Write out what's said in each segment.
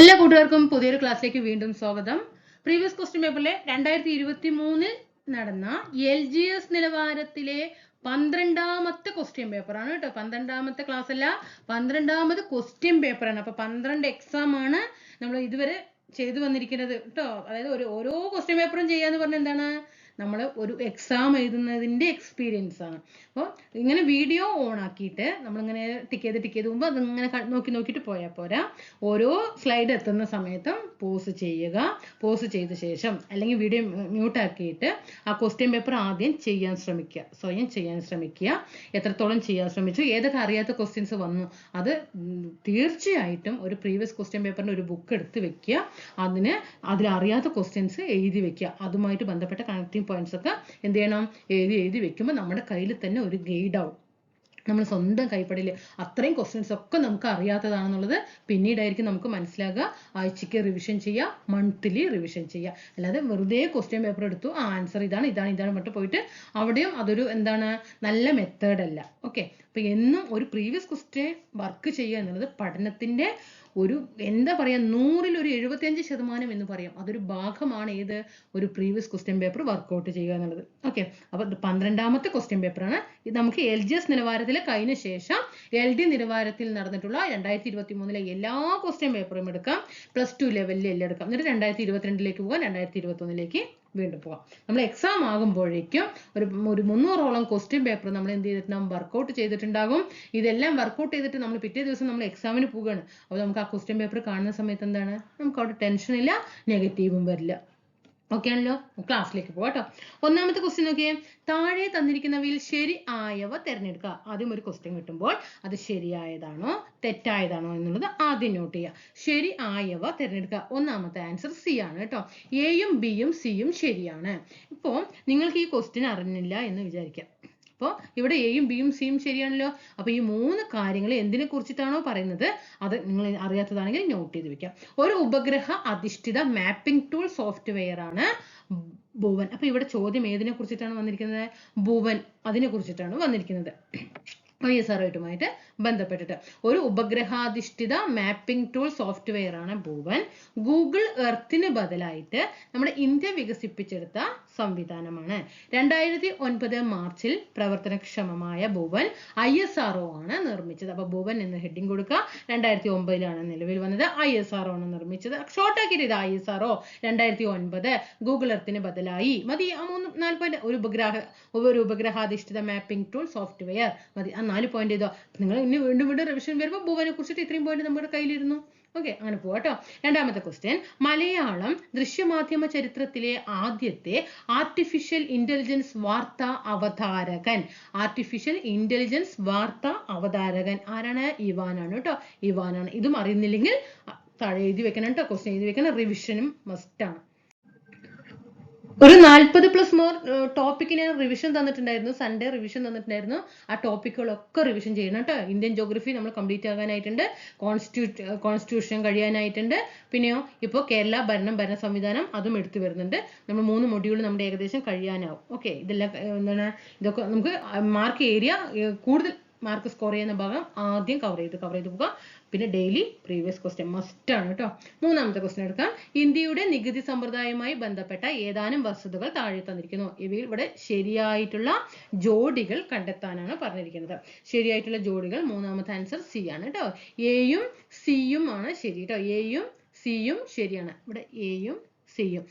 എല്ലാ കൂട്ടുകാർക്കും പുതിയൊരു ക്ലാസ്സിലേക്ക് വീണ്ടും സ്വാഗതം. പ്രീവിയസ് ക്വസ്റ്റ്യൻ പേപ്പറിലെ രണ്ടായിരത്തി ഇരുപത്തി മൂന്നിൽ നടന്ന എൽ ജി എസ് നിലവാരത്തിലെ പന്ത്രണ്ടാമത്തെ ക്വസ്റ്റ്യൻ പേപ്പറാണ് കേട്ടോ. പന്ത്രണ്ടാമത്തെ ക്ലാസ് അല്ല പന്ത്രണ്ടാമത് ക്വസ്റ്റ്യൻ പേപ്പറാണ് അപ്പൊ പന്ത്രണ്ട് എക്സാം ആണ് നമ്മൾ ഇതുവരെ ചെയ്തു വന്നിരിക്കുന്നത് കേട്ടോ. അതായത് ഒരു ഓരോ ക്വസ്റ്റ്യൻ പേപ്പറും ചെയ്യാന്ന് പറഞ്ഞാൽ എന്താണ്? നമ്മൾ ഒരു എക്സാം എഴുതുന്നതിന്റെ എക്സ്പീരിയൻസ് ആണ്. അപ്പോൾ ഇങ്ങനെ വീഡിയോ ഓൺ ആക്കിയിട്ട് നമ്മളിങ്ങനെ ടിക്ക് ചെയ്ത് ടിക്ക് ചെയ്ത് പോകുമ്പോൾ അതിങ്ങനെ നോക്കി നോക്കിയിട്ട് പോയാൽ പോരാ. ഓരോ സ്ലൈഡ് എത്തുന്ന സമയത്തും പോസ് ചെയ്യുക. പോസ് ചെയ്ത ശേഷം അല്ലെങ്കിൽ വീഡിയോ മ്യൂട്ട് ആക്കിയിട്ട് ആ ക്വസ്റ്റ്യൻ പേപ്പർ ആദ്യം ചെയ്യാൻ ശ്രമിക്കുക. സ്വയം ചെയ്യാൻ ശ്രമിക്കുക. എത്രത്തോളം ചെയ്യാൻ ശ്രമിച്ചു? ഏതൊക്കെ അറിയാത്ത ക്വസ്റ്റ്യൻസ് വന്നു? അത് തീർച്ചയായിട്ടും ഒരു പ്രീവിയസ് ക്വസ്റ്റ്യൻ പേപ്പറിന്റെ ഒരു ബുക്ക് എടുത്ത് വെക്കുക. അതിന് അതിലറിയാത്ത ക്വസ്റ്റ്യൻസ് എഴുതി വെക്കുക. അതുമായിട്ട് ബന്ധപ്പെട്ട കണക്റ്റിംഗ് പോയിന്റ്സ് ഒക്കെ എന്ത് ചെയ്യണം? എഴുതി എഴുതി വെക്കുമ്പോൾ നമ്മുടെ കയ്യിൽ തന്നെ ഒരു ഗൈഡ് ആവും. നമ്മൾ സ്വന്തം കൈപ്പടിയിൽ അത്രയും ക്വസ്റ്റ്യൻസ് ഒക്കെ നമുക്ക് അറിയാത്തതാണെന്നുള്ളത് പിന്നീടായിരിക്കും നമുക്ക് മനസ്സിലാകുക. ആഴ്ചയ്ക്ക് റിവിഷൻ ചെയ്യുക മന്ത്ലി റിവിഷൻ ചെയ്യുക. അല്ലാതെ വെറുതെ ക്വസ്റ്റ്യൻ പേപ്പർ എടുത്തു ആ ആൻസർ ഇതാണ് ഇതാണ് ഇതാണ് പറഞ്ഞിട്ട് പോയിട്ട് അവിടെയും അതൊരു എന്താണ് നല്ല മെത്തേഡ് അല്ല. ഓക്കെ അപ്പൊ എന്നും ഒരു പ്രീവിയസ് ക്വസ്റ്റ്യൻ വർക്ക് ചെയ്യുക എന്നുള്ളത് പഠനത്തിന്റെ ഒരു എന്താ പറയാ നൂറിൽ ഒരു എഴുപത്തിയഞ്ച് ശതമാനം എന്ന് പറയാം. അതൊരു ഭാഗമാണ് ഏത്? ഒരു പ്രീവിയസ് ക്വസ്റ്റ്യൻ പേപ്പർ വർക്കൗട്ട് ചെയ്യുക എന്നുള്ളത്. ഓക്കെ അപ്പൊ പന്ത്രണ്ടാമത്തെ ക്വസ്റ്റ്യൻ പേപ്പറാണ് ഇത് നമുക്ക് എൽ ജി എസ് നിലവാരത്തിൽ കഴിഞ്ഞ ശേഷം എൽ ഡി നിലവാരത്തിൽ നടന്നിട്ടുള്ള രണ്ടായിരത്തി ഇരുപത്തി മൂന്നിലെ എല്ലാ ക്വസ്റ്റ്യൻ പേപ്പറും എടുക്കാം പ്ലസ് ടു ലെവലിൽ എല്ലാം എടുക്കാം. എന്നിട്ട് രണ്ടായിരത്തി ഇരുപത്തിരണ്ടിലേക്ക് പോകാം രണ്ടായിരത്തി ഇരുപത്തി ഒന്നിലേക്ക് വീണ്ടും പോകാം. നമ്മൾ എക്സാം ആകുമ്പോഴേക്കും ഒരു ഒരു മുന്നൂറോളം ക്വസ്റ്റ്യൻ പേപ്പർ നമ്മൾ എന്ത് ചെയ്തിട്ടുണ്ടാകും വർക്കൗട്ട് ചെയ്തിട്ടുണ്ടാകും. ഇതെല്ലാം വർക്കൗട്ട് ചെയ്തിട്ട് നമ്മൾ പിറ്റേ ദിവസം നമ്മൾ എക്സാമിന് പോവുകയാണ്. അപ്പോൾ നമുക്ക് ആ ക്വസ്റ്റ്യൻ പേപ്പർ കാണുന്ന സമയത്ത് എന്താണ്? നമുക്ക് അവിടെ ടെൻഷൻ ഇല്ല നെഗറ്റീവും വരില്ല. ഓക്കെ ആണല്ലോ? ക്ലാസ്സിലേക്ക് പോകാം കേട്ടോ ഒന്നാമത്തെ ക്വസ്റ്റ്യൻ നോക്കിയേ. താഴെ തന്നിരിക്കുന്നവയിൽ ശരി ആയവ തിരഞ്ഞെടുക്കുക. ആദ്യം ഒരു ക്വസ്റ്റ്യൻ കിട്ടുമ്പോൾ അത് ശരിയായതാണോ തെറ്റായതാണോ എന്നുള്ളത് ആദ്യം നോട്ട് ചെയ്യുക. ശരി ആയവ തിരഞ്ഞെടുക്കുക. ഒന്നാമത്തെ ആൻസർ സി ആണ് കേട്ടോ. എയും ബിയും സിയും ശരിയാണ്. ഇപ്പോൾ നിങ്ങൾക്ക് ഈ ക്വസ്റ്റ്യൻ അറിഞ്ഞില്ല എന്ന് വിചാരിക്കാം. അപ്പോൾ ഇവിടെ എയും ബിയും സിയും ശരിയാണല്ലോ. അപ്പോൾ ഈ മൂന്ന് കാര്യങ്ങൾ എന്തിനെ കുറിച്ചിട്ടാണോ പറയുന്നത്? അത് നിങ്ങൾ അറിയാത്തതാണെങ്കിൽ നോട്ട് ചെയ്ത് വെക്കാം. ഒരു ഉപഗ്രഹ അധിഷ്ഠിത മാപ്പിംഗ് ടൂൾ സോഫ്റ്റ്വെയർ ആണ് ഭുവൻ. അപ്പോൾ ഇവിടെ ചോദ്യം ഏതിനെ കുറിച്ചിട്ടാണ് വന്നിരിക്കുന്നത്? ഭുവൻ അതിനെ കുറിച്ചിട്ടാണ് വന്നിരിക്കുന്നത്. ഐ എസ് ആറുമായിട്ട് ബന്ധപ്പെട്ടിട്ട്. ഒരു ഉപഗ്രഹാധിഷ്ഠിത മാപ്പിംഗ് ടൂൾ സോഫ്റ്റ്വെയർ ആണ് ഭൂവൻ. ഗൂഗിൾ എർത്തിന് ബദലായിട്ട് നമ്മുടെ ഇന്ത്യ വികസിപ്പിച്ചെടുത്ത സംവിധാനമാണ്. രണ്ടായിരത്തി ഒൻപത് മാർച്ചിൽ പ്രവർത്തനക്ഷമമായ Bhuvan I S R O ആണ് നിർമ്മിച്ചത്. അപ്പൊ ഭുവൻ എന്ന് ഹെഡിങ് കൊടുക്കുക. രണ്ടായിരത്തി ഒമ്പതിലാണ് നിലവിൽ വന്നത്. ഐ എസ് ആർ ഒ ആണ് നിർമ്മിച്ചത്. ഷോർട്ട് ആക്കിയിട്ട് ഇത് ഐ എസ് ആർ ഒ രണ്ടായിരത്തി ഒൻപത് ഗൂഗിൾ എർത്തിന് ബദലായി. മതി ആ മൂന്ന് നാല് പോയിന്റ് ഒരു ഉപഗ്രഹ ഒരു ഉപഗ്രഹാധിഷ്ഠിത മാപ്പിംഗ് ടൂൾ സോഫ്റ്റ്വെയർ മതി ആ നാല് പോയിന്റ് ചെയ്തോ നിങ്ങൾ ഇനി വീണ്ടും വീണ്ടും റിവിഷൻ വരുമ്പോൾ ഭുവനെ കുറിച്ചിട്ട് ഇത്രയും പോയിന്റ് നമ്മുടെ കയ്യിലിരുന്നു. ഓക്കെ അങ്ങനെ പോവാട്ടോ രണ്ടാമത്തെ ക്വസ്റ്റ്യൻ മലയാളം ദൃശ്യമാധ്യമ ചരിത്രത്തിലെ ആദ്യത്തെ ആർട്ടിഫിഷ്യൽ ഇന്റലിജൻസ് വാർത്താ അവതാരകൻ. ആർട്ടിഫിഷ്യൽ ഇന്റലിജൻസ് വാർത്താ അവതാരകൻ. ആരാണ്? ഇവാനാണ് കേട്ടോ ഇവാനാണ്. ഇതും അറിയുന്നില്ലെങ്കിൽ താഴെ എഴുതി വെക്കണം കേട്ടോ ക്വസ്റ്റ്യൻ എഴുതി വെക്കണം. റിവിഷനും മസ്റ്റ് ആണ്. ഒരു നാൽപ്പത് പ്ലസ് മോർ ടോപ്പിക്കിന് റിവിഷൻ തന്നിട്ടുണ്ടായിരുന്നു. സൺഡേ റിവിഷൻ തന്നിട്ടുണ്ടായിരുന്നു. ആ ടോപ്പിക്കുകളൊക്കെ റിവിഷൻ ചെയ്യണം കേട്ടോ. ഇന്ത്യൻ ജോഗ്രഫി നമ്മൾ കംപ്ലീറ്റ് ആകാനായിട്ടുണ്ട്. കോൺസ്റ്റിറ്റ്യൂ കോൺസ്റ്റിറ്റ്യൂഷൻ കഴിയാനായിട്ടുണ്ട്. പിന്നെയോ ഇപ്പോൾ കേരള ഭരണം ഭരണ സംവിധാനം അതും എടുത്തു വരുന്നുണ്ട്. നമ്മൾ മൂന്ന് മൊഡ്യൂൾ നമ്മുടെ ഏകദേശം കഴിയാനാവും. ഓക്കെ ഇതെല്ലാം എന്താണ് ഇതൊക്കെ നമുക്ക് മാർക്ക് ഏരിയ കൂടുതൽ മാർക്ക് സ്കോർ ചെയ്യുന്ന ഭാഗം ആദ്യം കവർ ചെയ്ത് കവർ ചെയ്ത് പോകുക പിന്നെ ഡെയിലി പ്രീവിയസ് ക്വസ്റ്റ്യൻ മസ്റ്റ് ആണ് കേട്ടോ മൂന്നാമത്തെ ക്വസ്റ്റ്യൻ എടുക്കാം. ഇന്ത്യയുടെ നികുതി സമ്പ്രദായവുമായി ബന്ധപ്പെട്ട ഏതാനും വസ്തുതകൾ താഴെ തന്നിരിക്കുന്നു. ഇവയിൽ ഇവിടെ ശരിയായിട്ടുള്ള ജോഡികൾ കണ്ടെത്താനാണ് പറഞ്ഞിരിക്കുന്നത്. ശരിയായിട്ടുള്ള ജോഡികൾ മൂന്നാമത്തെ ആൻസർ സി ആണ് കേട്ടോ എയും സിയും ആണ് ശരി കേട്ടോ എയും സിയും ശരിയാണ്. ഇവിടെ എയും സിയും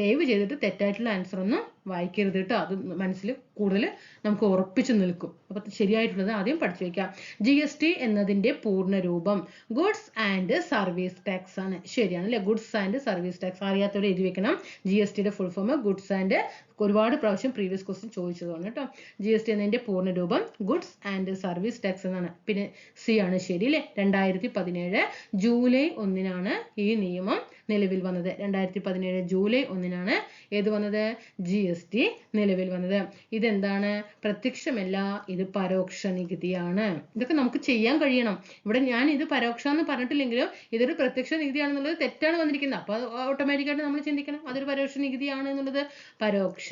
ദയവ് ചെയ്തിട്ട് തെറ്റായിട്ടുള്ള ആൻസർ ഒന്നും വായിക്കരുത് കേട്ടോ അത് മനസ്സിൽ കൂടുതൽ നമുക്ക് ഉറപ്പിച്ചു നിൽക്കും. അപ്പൊ ശരിയായിട്ടുള്ളത് ആദ്യം പഠിച്ചു വയ്ക്കാം ജി എസ് ടി എന്നതിന്റെ പൂർണ രൂപം ഗുഡ്സ് ആൻഡ് സർവീസ് ടാക്സ് ആണ്. ശരിയാണ് അല്ലെ ഗുഡ്സ് ആൻഡ് സർവീസ് ടാക്സ് അറിയാത്തവരെ എഴുതി വെക്കണം. ജി എസ് ടിയുടെ ഫുൾ ഫോം ഗുഡ്സ് ആൻഡ് ഒരുപാട് പ്രാവശ്യം പ്രീവിയസ് ക്വസ്റ്റ്യൻ ചോദിച്ചതാണ് കേട്ടോ ജി എസ് ടി എന്നതിന്റെ പൂർണ രൂപം ഗുഡ്സ് ആൻഡ് സർവീസ് ടാക്സ് എന്നാണ്. പിന്നെ സി ആണ് ശരി അല്ലേ രണ്ടായിരത്തി പതിനേഴ് ജൂലൈ ഒന്നിനാണ് ഈ നിയമം നിലവിൽ വന്നത്. രണ്ടായിരത്തി പതിനേഴ് ജൂലൈ ഒന്നിനാണ്. ഏത് വന്നത്? ജി എസ് ടി നിലവിൽ വന്നത്. ഇതെന്താണ്? പ്രത്യക്ഷമല്ല ഇത് പരോക്ഷ നികുതിയാണ്. ഇതൊക്കെ നമുക്ക് ചെയ്യാൻ കഴിയണം. ഇവിടെ ഞാൻ ഇത് പരോക്ഷ എന്ന് പറഞ്ഞിട്ടില്ലെങ്കിലും ഇതൊരു പ്രത്യക്ഷ നികുതിയാണെന്നുള്ളത് തെറ്റാണ് വന്നിരിക്കുന്നത്. അപ്പൊ ഓട്ടോമാറ്റിക്കായിട്ട് നമ്മൾ ചിന്തിക്കണം. അതൊരു പരോക്ഷ നികുതിയാണ് എന്നുള്ളത് പരോക്ഷ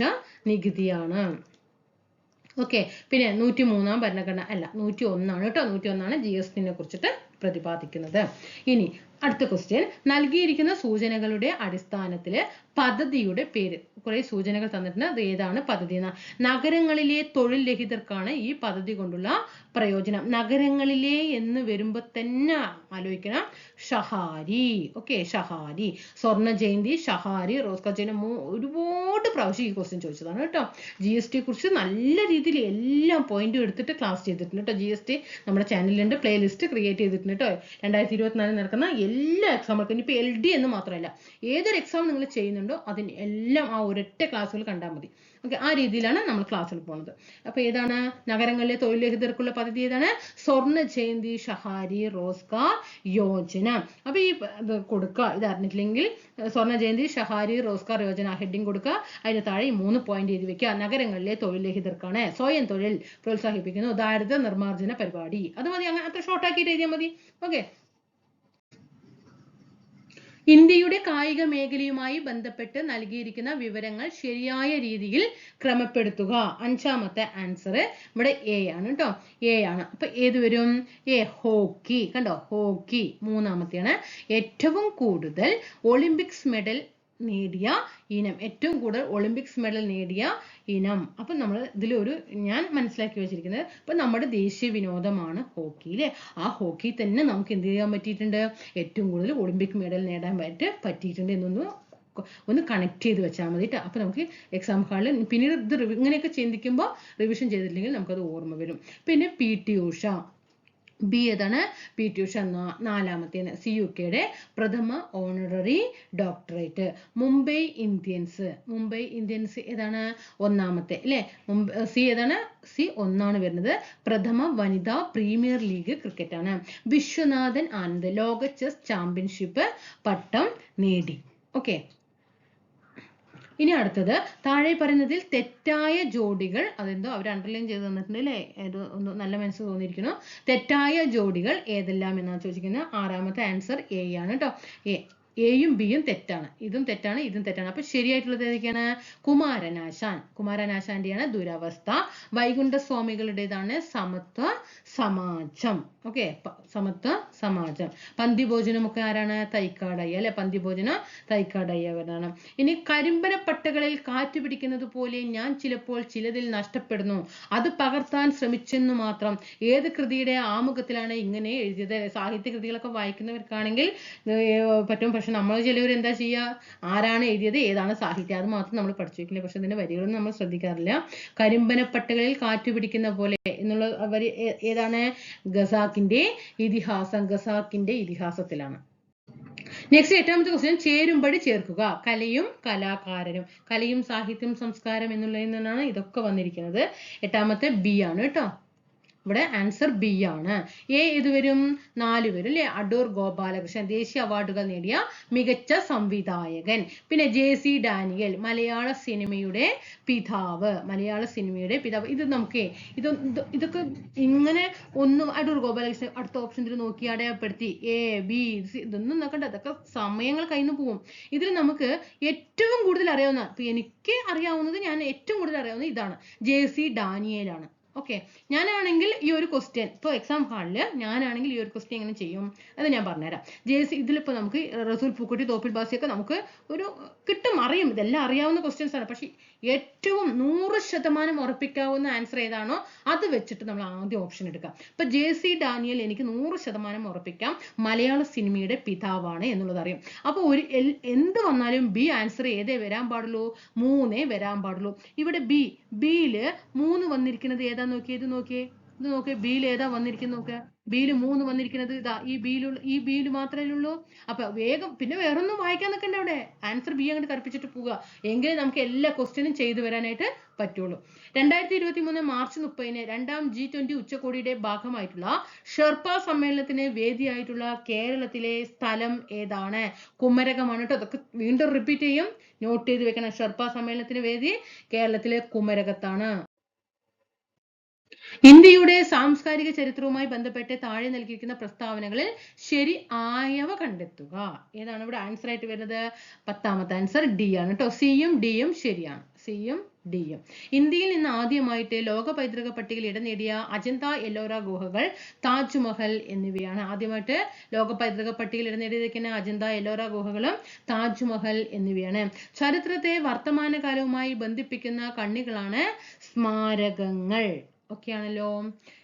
നികുതിയാണ്. ഓക്കെ പിന്നെ നൂറ്റി മൂന്നാം ഭരണഘടന. അല്ല നൂറ്റി ഒന്നാണ് കേട്ടോ. നൂറ്റി ഒന്നാണ് ജി എസ് ടിനെ കുറിച്ചിട്ട് പ്രതിപാദിക്കുന്നത്. ഇനി അടുത്ത ക്വസ്റ്റ്യൻ നൽകിയിരിക്കുന്ന സൂചനകളുടെ അടിസ്ഥാനത്തിൽ പദ്ധതിയുടെ പേര്. കുറേ സൂചനകൾ തന്നിട്ടുണ്ട്. അത് ഏതാണ്? പദ്ധതി എന്ന്. നഗരങ്ങളിലെ തൊഴിൽ രഹിതർക്കാണ് ഈ പദ്ധതി കൊണ്ടുള്ള പ്രയോജനം. നഗരങ്ങളിലെ എന്ന് വരുമ്പോ തന്നെ ആലോചിക്കണം. ഷഹാരി. ഓക്കെ ഷഹാരി. സ്വർണ ജയന്തി ഷഹാരി റോസ് കച്ചേന ഒരുപാട് പ്രാവശ്യം ഈ ക്വസ്റ്റ്യൻ ചോദിച്ചതാണ് കേട്ടോ. ജി എസ് ടിയെ കുറിച്ച് നല്ല രീതിയിൽ എല്ലാ പോയിന്റും എടുത്തിട്ട് ക്ലാസ് ചെയ്തിട്ടുണ്ട് കേട്ടോ. ജി എസ് ടി നമ്മുടെ ചാനലിലുണ്ട് പ്ലേലിസ്റ്റ് ക്രിയേറ്റ് ചെയ്തിട്ടുണ്ട് കേട്ടോ. രണ്ടായിരത്തി ഇരുപത്തിനാലിൽ നടക്കുന്ന എല്ലാ എക്സാമുകൾക്കും ഇനിയിപ്പോൾ എൽ ഡി എന്ന് മാത്രമല്ല ഏതൊരു എക്സാം നിങ്ങൾ ചെയ്യുന്നുണ്ടോ അതിന് എല്ലാം ആ ഒരൊറ്റ ക്ലാസ്സുകൾ കണ്ടാൽ മതി. ഓക്കെ ആ രീതിയിലാണ് നമ്മൾ ക്ലാസ്സിൽ പോകുന്നത് അപ്പൊ ഏതാണ്? നഗരങ്ങളിലെ തൊഴിൽ രഹിതർക്കുള്ള പദ്ധതി ഏതാണ്? സ്വർണ ജയന്തി ഷഹാരി റോസ്കാർ യോജന. അപ്പൊ ഈ ഇത് കൊടുക്കുക ഇത് അറിഞ്ഞിട്ടില്ലെങ്കിൽ സ്വർണ ജയന്തി ഷഹാരി റോസ്കാർ യോജന ഹെഡിങ് കൊടുക്കുക അതിന് താഴെ ഈ മൂന്ന് പോയിന്റ് എഴുതി വെക്കുക നഗരങ്ങളിലെ തൊഴിൽ രഹിതർക്കാണ് സ്വയം തൊഴിൽ പ്രോത്സാഹിപ്പിക്കുന്നു. ദാരിദ്ര്യ നിർമ്മാർജന പരിപാടി. അത് മതി അങ്ങനെ അത്ര ഷോർട്ടാക്കിയിട്ട് എഴുതിയാൽ മതി. ഓക്കെ ഇന്ത്യയുടെ കായിക മേഖലയുമായി ബന്ധപ്പെട്ട് നൽകിയിരിക്കുന്ന വിവരങ്ങൾ ശരിയായ രീതിയിൽ ക്രമപ്പെടുത്തുക. അഞ്ചാമത്തെ ആൻസർ ഇവിടെ എ ആണ് കേട്ടോ എ ആണ്. അപ്പൊ ഏത് വരും? A hockey. കണ്ടോ? ഹോക്കി. മൂന്നാമത്തെയാണ്. ഏറ്റവും കൂടുതൽ ഒളിമ്പിക്സ് മെഡൽ നേടിയ ഇനം ഏറ്റവും കൂടുതൽ ഒളിമ്പിക്സ് മെഡൽ നേടിയ ഇനം. അപ്പൊ നമ്മൾ ഇതിലൊരു ഞാൻ മനസ്സിലാക്കി വെച്ചിരിക്കുന്നത് ഇപ്പൊ നമ്മുടെ ദേശീയ വിനോദമാണ് ഹോക്കി അല്ലേ ആ ഹോക്കി തന്നെ നമുക്ക് എന്ത് ചെയ്യാൻ പറ്റിയിട്ടുണ്ട്? ഏറ്റവും കൂടുതൽ ഒളിമ്പിക് മെഡൽ നേടാൻ പറ്റി പറ്റിയിട്ടുണ്ട് എന്നൊന്ന് ഒന്ന് കണക്ട് ചെയ്ത് വെച്ചാൽ മതി കേട്ടോ അപ്പൊ നമുക്ക് എക്സാം ഹാളിൽ പിന്നീട് ഇത് ഇങ്ങനെയൊക്കെ ചിന്തിക്കുമ്പോൾ റിവിഷൻ ചെയ്തില്ലെങ്കിൽ നമുക്കത് ഓർമ്മ വരും. പിന്നെ പി ടി ഉഷ. ബി ഏതാണ്? പി ടി ഉഷ നാ- നാലാമത്തേന് സി യു കെയുടെ പ്രഥമ honorary doctorate Mumbai Indians. Mumbai Indians ഏതാണ്? ഒന്നാമത്തെ അല്ലേ? സി ഏതാണ്? സി ഒന്നാണ് വരുന്നത്. പ്രഥമ വനിതാ പ്രീമിയർ ലീഗ് ക്രിക്കറ്റാണ് വിശ്വനാഥൻ ആനന്ദ് ലോക ചെസ് ചാമ്പ്യൻഷിപ്പ് പട്ടം നേടി. ഓക്കെ ഇനി അടുത്തത് താഴെ പറയുന്നതിൽ തെറ്റായ ജോഡികൾ അതെന്തോ അവർ അണ്ടർലൈൻ ചെയ്ത് തന്നിട്ടുണ്ട് അല്ലേ ഏത് ഒന്ന് നല്ല മനസ്സ് തോന്നിയിരിക്കുന്നു. തെറ്റായ ജോഡികൾ ഏതെല്ലാം എന്നാണ് ചോദിച്ചിരിക്കുന്നത്? ആറാമത്തെ ആൻസർ എ ആണ് കേട്ടോ എ എയും ബിയും തെറ്റാണ്. ഇതും തെറ്റാണ് ഇതും തെറ്റാണ്. അപ്പൊ ശരിയായിട്ടുള്ളത് ഏതൊക്കെയാണ്? കുമാരനാശാൻ. കുമാരനാശാന്റെയാണ് ദുരവസ്ഥ. വൈകുണ്ഠസ്വാമികളുടേതാണ് സമത്വ സമാജം. ഓക്കെ സമത്വ സമാജം. പന്തിഭോജനമൊക്കെ ആരാണ്? തൈക്കാടയ്യ അല്ലെ? പന്തിഭോജനം തൈക്കാടയ്യവരാണ് ഇനി കരിമ്പന പട്ടകളിൽ കാറ്റ് പിടിക്കുന്നത് പോലെ ഞാൻ ചിലപ്പോൾ ചിലതിൽ നഷ്ടപ്പെടുന്നു. അത് പകർത്താൻ ശ്രമിച്ചെന്നു മാത്രം. ഏത് കൃതിയുടെ ആമുഖത്തിലാണ് ഇങ്ങനെ എഴുതിയത്? സാഹിത്യ കൃതികളൊക്കെ വായിക്കുന്നവർക്കാണെങ്കിൽ പറ്റും. നമ്മൾ ചിലവർ എന്താ ചെയ്യുക ആരാണ് എഴുതിയത്? ഏതാണ് സാഹിത്യം? അത് മാത്രം നമ്മൾ പഠിച്ചു വെക്കില്ല പക്ഷെ അതിന്റെ വരികളൊന്നും നമ്മൾ ശ്രദ്ധിക്കാറില്ല. കരിമ്പന പട്ടകളിൽ കാറ്റ് പിടിക്കുന്ന പോലെ എന്നുള്ള വരി ഏതാണ്? ഗസാക്കിന്റെ ഇതിഹാസം ഗസാക്കിന്റെ ഇതിഹാസത്തിലാണ്. നെക്സ്റ്റ് എട്ടാമത്തെ ക്വസ്റ്റ്യൻ ചേരുമ്പടി ചേർക്കുക. കലയും കലാകാരനും. കലയും സാഹിത്യം സംസ്കാരം എന്നുള്ളതിൽ നിന്നാണ് ഇതൊക്കെ വന്നിരിക്കുന്നത്. എട്ടാമത്തെ ബി ആണ് കേട്ടോ. ഇവിടെ ആൻസർ ബി ആണ്. എ ഇത് വരും? നാല് വരും അല്ലേ? അടൂർ ഗോപാലകൃഷ്ണൻ ദേശീയ അവാർഡുകൾ നേടിയ മികച്ച സംവിധായകൻ. പിന്നെ ജെ സി ഡാനിയൽ മലയാള സിനിമയുടെ പിതാവ്. മലയാള സിനിമയുടെ പിതാവ്. ഇത് നമുക്ക് ഇത് ഇത് ഇതൊക്കെ ഇങ്ങനെ ഒന്നും അടൂർ ഗോപാലകൃഷ്ണൻ അടുത്ത ഓപ്ഷൻ ഇതിൽ നോക്കി അടയാളപ്പെടുത്തി. എ ബി സി ഇതൊന്നും നോക്കണ്ട. അതൊക്കെ സമയങ്ങൾ കയ്യിൽ പോവും. ഇതിൽ നമുക്ക് ഏറ്റവും കൂടുതൽ അറിയാവുന്ന എനിക്ക് അറിയാവുന്നത് ഞാൻ ഏറ്റവും കൂടുതൽ അറിയാവുന്നത് ഇതാണ്. J C ഡാനിയേലാണ്. ഓക്കെ ഞാനാണെങ്കിൽ ഈ ഒരു ക്വസ്റ്റ്യൻ ഇപ്പോൾ എക്സാം ഹാളിൽ ഞാനാണെങ്കിൽ ഈ ഒരു ക്വസ്റ്റ്യൻ എങ്ങനെ ചെയ്യും? അത് ഞാൻ പറഞ്ഞുതരാം. ജെ സി ഇതിലിപ്പോൾ നമുക്ക് റസൂൽ പൂക്കുട്ടി തോപ്പിൽ ബാസിയൊക്കെ നമുക്ക് ഒരു കിട്ടും അറിയും. ഇതെല്ലാം അറിയാവുന്ന ക്വസ്റ്റ്യൻസ് ആണ്. പക്ഷെ ഏറ്റവും നൂറ് ശതമാനം ഉറപ്പിക്കാവുന്ന ആൻസർ ഏതാണോ അത് വെച്ചിട്ട് നമ്മൾ ആദ്യം ഓപ്ഷൻ എടുക്കാം. ഇപ്പൊ ജെ സി ഡാനിയൽ എനിക്ക് നൂറ് ശതമാനം ഉറപ്പിക്കാം. മലയാള സിനിമയുടെ പിതാവാണ് എന്നുള്ളത് അറിയാം. അപ്പോൾ ഒരു എന്ത് വന്നാലും ബി ആൻസർ ഏതേ വരാൻ പാടുള്ളൂ? മൂന്നേ വരാൻ പാടുള്ളൂ. ഇവിടെ ബി ബിയിൽ മൂന്ന് വന്നിരിക്കുന്നത് ഏതാ നോക്കിയത് നോക്കിയേ? ഇത് നോക്കിയേ? ബിയിൽ ഏതാ വന്നിരിക്കുന്നത് നോക്കുക ബിയിൽ മൂന്ന് വന്നിരിക്കുന്നത്. ഇതാ ഈ ബിയിൽ ഈ ബിയിൽ മാത്രമേ ഉള്ളൂ. അപ്പൊ വേഗം പിന്നെ വേറൊന്നും വായിക്കാൻ നിൽക്കണ്ട അവിടെ. ആൻസർ ബി അങ്ങോട്ട് കറുപ്പിച്ചിട്ട് പോവുക. എങ്കിലേ നമുക്ക് എല്ലാ ക്വസ്റ്റ്യനും ചെയ്തു വരാനായിട്ട് പറ്റുള്ളൂ. രണ്ടായിരത്തി ഇരുപത്തി മൂന്ന് മാർച്ച് മുപ്പതിന് രണ്ടാം ജി ട്വന്റി ഉച്ചകോടിയുടെ ഭാഗമായിട്ടുള്ള ഷെർപ്പ സമ്മേളനത്തിന് വേദിയായിട്ടുള്ള കേരളത്തിലെ സ്ഥലം ഏതാണ്? കുമരകമാണ് കേട്ടോ. അതൊക്കെ വീണ്ടും റിപ്പീറ്റ് ചെയ്യും. നോട്ട് ചെയ്ത് വെക്കണം. ഷെർപ്പ സമ്മേളനത്തിന് വേദി കേരളത്തിലെ കുമരകത്താണ്. ഇന്ത്യയുടെ സാംസ്കാരിക ചരിത്രവുമായി ബന്ധപ്പെട്ട് താഴെ നൽകിയിരിക്കുന്ന പ്രസ്താവനകളിൽ ശരി ആയവ കണ്ടെത്തുക. ഏതാണ് ഇവിടെ ആൻസർ ആയിട്ട് വരുന്നത്? പത്താമത്തെ ആൻസർ ഡി ആണ് കേട്ടോ സിയും ഡിയും ശരിയാണ്. സിയും ഡിയും ഇന്ത്യയിൽ നിന്ന് ആദ്യമായിട്ട് ലോക പൈതൃക പട്ടികയിൽ ഇടം നേടിയ അജന്ത എല്ലോറ ഗുഹകൾ താജ്മഹൽ എന്നിവയാണ്. ആദ്യമായിട്ട് ലോക പൈതൃക പട്ടികയിൽ ഇടം നേടിയിരിക്കുന്ന അജന്ത എല്ലോറ ഗുഹകളും താജ്മഹൽ എന്നിവയാണ്. ചരിത്രത്തെ വർത്തമാനകാലവുമായി ബന്ധിപ്പിക്കുന്ന കണ്ണികളാണ് സ്മാരകങ്ങൾ. ഒക്കെയാണല്ലോ.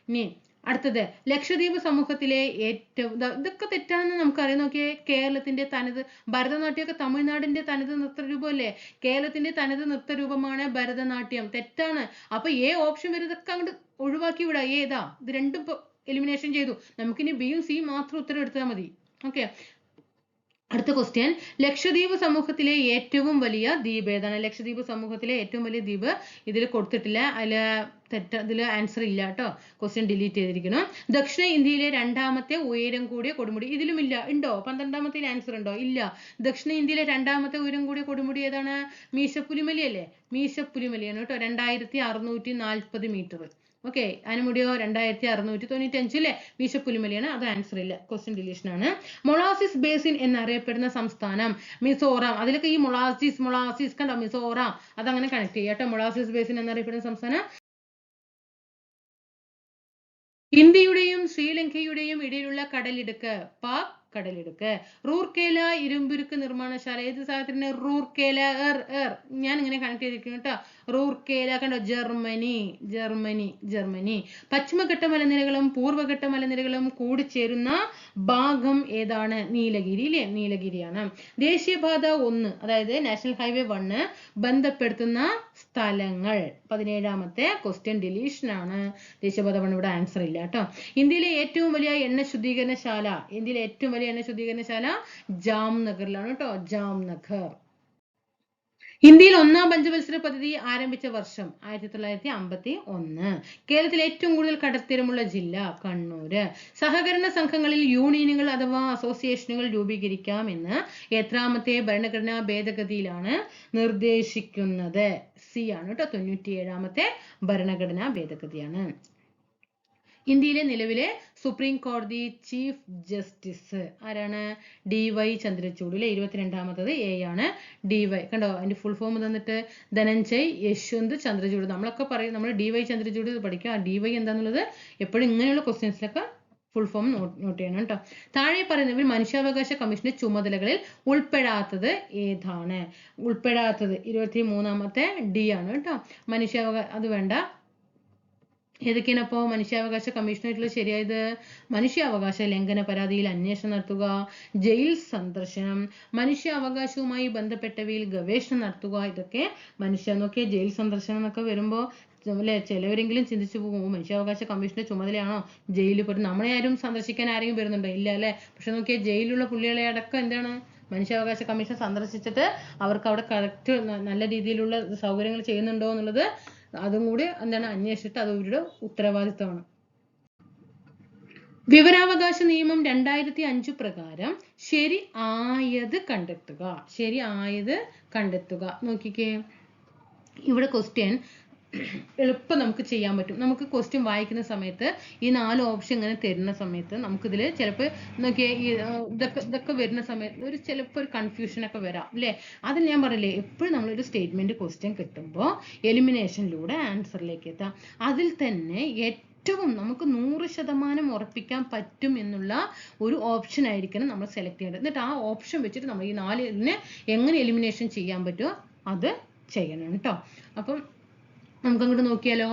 ഇനി അടുത്തത് ലക്ഷദ്വീപ് സമൂഹത്തിലെ ഏറ്റവും ഇതൊക്കെ തെറ്റാണെന്ന് നമുക്കറിയാം. നോക്കിയേ കേരളത്തിന്റെ തനത് ഭരതനാട്യമൊക്കെ തമിഴ്നാടിന്റെ തനത് നൃത്തരൂപമല്ലേ? കേരളത്തിന്റെ തനത് നൃത്തരൂപമാണ് ഭരതനാട്യം. തെറ്റാണ്. അപ്പൊ ഏ ഓപ്ഷൻ വരെ ഇതൊക്കെ അങ്ങോട്ട് ഒഴിവാക്കി വിടാം. ഏതാ? ഇത് രണ്ടും എലിമിനേഷൻ ചെയ്തു. നമുക്കിനി ബിയും സിയും മാത്രം ഉത്തരം എടുത്താൽ മതി. ഓക്കെ അടുത്ത ക്വസ്റ്റ്യൻ ലക്ഷദ്വീപ് സമൂഹത്തിലെ ഏറ്റവും വലിയ ദ്വീപ് ഏതാണ്? ലക്ഷദ്വീപ് സമൂഹത്തിലെ ഏറ്റവും വലിയ ദ്വീപ് ഇതിൽ കൊടുത്തിട്ടില്ല. അതിൽ തെറ്റ ഇതിൽ ആൻസർ ഇല്ല കേട്ടോ. ക്വസ്റ്റ്യൻ ഡിലീറ്റ് ചെയ്തിരിക്കണം ദക്ഷിണ ഇന്ത്യയിലെ രണ്ടാമത്തെ ഉയരം കൂടിയ കൊടുമുടി ഇതിലും ഇല്ല. ഉണ്ടോ? പന്ത്രണ്ടാമത്തെ ആൻസർ ഉണ്ടോ? ഇല്ല. ദക്ഷിണ ഇന്ത്യയിലെ രണ്ടാമത്തെ ഉയരം കൂടിയ കൊടുമുടി ഏതാണ്? മീശപ്പുലിമലി അല്ലേ മീശപ്പുലിമലിയാണ് കേട്ടോ. രണ്ടായിരത്തി അറുന്നൂറ്റി നാൽപ്പത് മീറ്റർ ഓക്കെ അനുമുടിയോ രണ്ടായിരത്തി അറുന്നൂറ്റി തൊണ്ണൂറ്റി അഞ്ച് അല്ലേ മീശപ്പുലിമലിയാണ് അത് ആൻസർ ഇല്ല. ക്വസ്റ്റ്യൻ ഡിലീഷൻ ആണ്. മൊളാസിസ് ബേസിൻ എന്നറിയപ്പെടുന്ന സംസ്ഥാനം മിസോറാം. അതിലൊക്കെ ഈ മൊളാസിസ് മൊളാസിസ് കണ്ടോ? മിസോറാം. അതങ്ങനെ കണക്ട് ചെയ്യാം കേട്ടോ. മൊളാസിസ് ബേസിൻ എന്നറിയപ്പെടുന്ന സംസ്ഥാനം ഇന്ത്യയുടെയും ശ്രീലങ്കയുടെയും ഇടയിലുള്ള കടലിടുക്ക്. പാക് കടലിടുക്ക്. റൂർക്കേല ഇരുമ്പുരുക്ക് നിർമ്മാണശാല. ഏത് സാധനത്തിന്? റൂർക്കേല എർ എർ. ഞാൻ ഇങ്ങനെ കണക്ട് ചെയ്തിരിക്കുന്നു കേട്ടോ റൂർക്കേല കണ്ടോ? Germany Germany Germany. പശ്ചിമഘട്ട മലനിരകളും പൂർവഘട്ട മലനിരകളും കൂടിച്ചേരുന്ന ഭാഗം ഏതാണ്? നീലഗിരി ഇല്ലേ നീലഗിരിയാണ്. ദേശീയപാത ഒന്ന് അതായത് നാഷണൽ ഹൈവേ വണ്ണ് ബന്ധപ്പെടുത്തുന്ന സ്ഥലങ്ങൾ. പതിനേഴാമത്തെ ക്വസ്റ്റ്യൻ ഡിലീഷൻ ആണ്. ദേശീയപാത വൺ ഇവിടെ ആൻസർ ഇല്ല കേട്ടോ ഇന്ത്യയിലെ ഏറ്റവും വലിയ എണ്ണ ശുദ്ധീകരണശാല ഇന്ത്യയിലെ ഏറ്റവും വലിയ എണ്ണ ശുദ്ധീകരണശാല ജാംനഗറിലാണ് കേട്ടോ ജാംനഗർ. ഇന്ത്യയിൽ ഒന്നാം പഞ്ചവത്സര പദ്ധതി ആരംഭിച്ച വർഷം ആയിരത്തി തൊള്ളായിരത്തി അമ്പത്തി ഒന്ന് കേരളത്തിൽ ഏറ്റവും കൂടുതൽ കടത്തിരമുള്ള ജില്ല കണ്ണൂര്. സഹകരണ സംഘങ്ങളിൽ യൂണിയനുകൾ അഥവാ അസോസിയേഷനുകൾ രൂപീകരിക്കാം എന്ന് എത്രാമത്തെ ഭരണഘടനാ ഭേദഗതിയിലാണ് നിർദ്ദേശിക്കുന്നത്. സി ആണ് കേട്ടോ തൊണ്ണൂറ്റി ഏഴാമത്തെ ഭരണഘടനാ ഭേദഗതിയാണ്. ഇന്ത്യയിലെ നിലവിലെ സുപ്രീം കോടതി ചീഫ് ജസ്റ്റിസ് ആരാണ്? ഡി വൈ ചന്ദ്രചൂഡ് അല്ലെ ഇരുപത്തിരണ്ടാമത്തത് എ ആണ് ഡി വൈ കണ്ടോ? അതിന്റെ ഫുൾ ഫോം തന്നിട്ട് ധനഞ്ജയ് യശ്വന്ത് ചന്ദ്രചൂഡ്. നമ്മളൊക്കെ പറയും നമ്മൾ ഡി വൈ ചന്ദ്രചൂഡ് പഠിക്കും ഡി വൈ എന്താന്നുള്ളത് എപ്പോഴും ഇങ്ങനെയുള്ള ക്വസ്റ്റ്യൻസിലൊക്കെ ഫുൾ ഫോം നോട്ട് ചെയ്യണം കേട്ടോ താഴെ പറയുന്നവർ മനുഷ്യാവകാശ കമ്മീഷന്റെ ചുമതലകളിൽ ഉൾപ്പെടാത്തത് ഏതാണ്? ഉൾപ്പെടാത്തത് ഇരുപത്തി മൂന്നാമത്തെ ഡി ആണ് കേട്ടോ മനുഷ്യാവകാശ അത് വേണ്ട. ഏതൊക്കെയാണ് അപ്പോൾ മനുഷ്യാവകാശ കമ്മീഷനായിട്ടുള്ള ശരിയായത്? മനുഷ്യാവകാശ ലംഘന പരാതിയിൽ അന്വേഷണം നടത്തുക ജയിൽ സന്ദർശനം മനുഷ്യാവകാശവുമായി ബന്ധപ്പെട്ടവയിൽ ഗവേഷണം നടത്തുക ഇതൊക്കെ മനുഷ്യ നോക്കിയ ജയിൽ സന്ദർശനം എന്നൊക്കെ വരുമ്പോൾ അല്ലെ ചിലവരെങ്കിലും ചിന്തിച്ചു പോകും മനുഷ്യാവകാശ കമ്മീഷന്റെ ചുമതലയാണോ ജയിലിൽ പോയിട്ട്? നമ്മളെ ആരും സന്ദർശിക്കാൻ ആരെങ്കിലും വരുന്നുണ്ടോ? ഇല്ല അല്ലെ? പക്ഷെ നോക്കിയാൽ ജയിലിലുള്ള പുള്ളികളെ അടക്കം എന്താണ്? മനുഷ്യാവകാശ കമ്മീഷൻ സന്ദർശിച്ചിട്ട് അവർക്ക് അവിടെ കറക്റ്റ് നല്ല രീതിയിലുള്ള സൗകര്യങ്ങൾ ചെയ്യുന്നുണ്ടോ എന്നുള്ളത് അതും കൂടി എന്താണ് അന്വേഷിച്ചിട്ട് അത് അവരുടെ ഉത്തരവാദിത്തമാണ് വിവരാവകാശ നിയമം രണ്ടായിരത്തി അഞ്ചു പ്രകാരം ശരി ആയത് കണ്ടെത്തുക. ശരി ആയത് കണ്ടെത്തുക. നോക്കിക്കേ. ഇവിടെ ക്വസ്റ്റ്യൻ എളുപ്പം നമുക്ക് ചെയ്യാൻ പറ്റും. നമുക്ക് ക്വസ്റ്റ്യൻ വായിക്കുന്ന സമയത്ത് ഈ നാല് ഓപ്ഷൻ ഇങ്ങനെ തരുന്ന സമയത്ത് നമുക്കിതിൽ ചിലപ്പോൾ നോക്കിയേ ഈ ഇതൊക്കെ ഇതൊക്കെ വരുന്ന സമയത്ത് ഒരു ചിലപ്പോൾ ഒരു കൺഫ്യൂഷൻ ഒക്കെ വരാം അല്ലേ? അതിൽ ഞാൻ പറയില്ലേ എപ്പോഴും നമ്മളൊരു സ്റ്റേറ്റ്മെന്റ് ക്വസ്റ്റ്യൻ കിട്ടുമ്പോൾ എലിമിനേഷനിലൂടെ ആൻസറിലേക്ക് എത്താം. അതിൽ തന്നെ ഏറ്റവും നമുക്ക് നൂറ് ശതമാനം ഉറപ്പിക്കാൻ പറ്റും എന്നുള്ള ഒരു ഓപ്ഷൻ ആയിരിക്കണം നമ്മൾ സെലക്ട് ചെയ്യേണ്ടത്. എന്നിട്ട് ആ ഓപ്ഷൻ വെച്ചിട്ട് നമ്മൾ ഈ നാലിനെ എങ്ങനെ എലിമിനേഷൻ ചെയ്യാൻ പറ്റുമോ അത് ചെയ്യണം കേട്ടോ. അപ്പം നമുക്ക് അങ്ങോട്ട് നോക്കിയാലോ.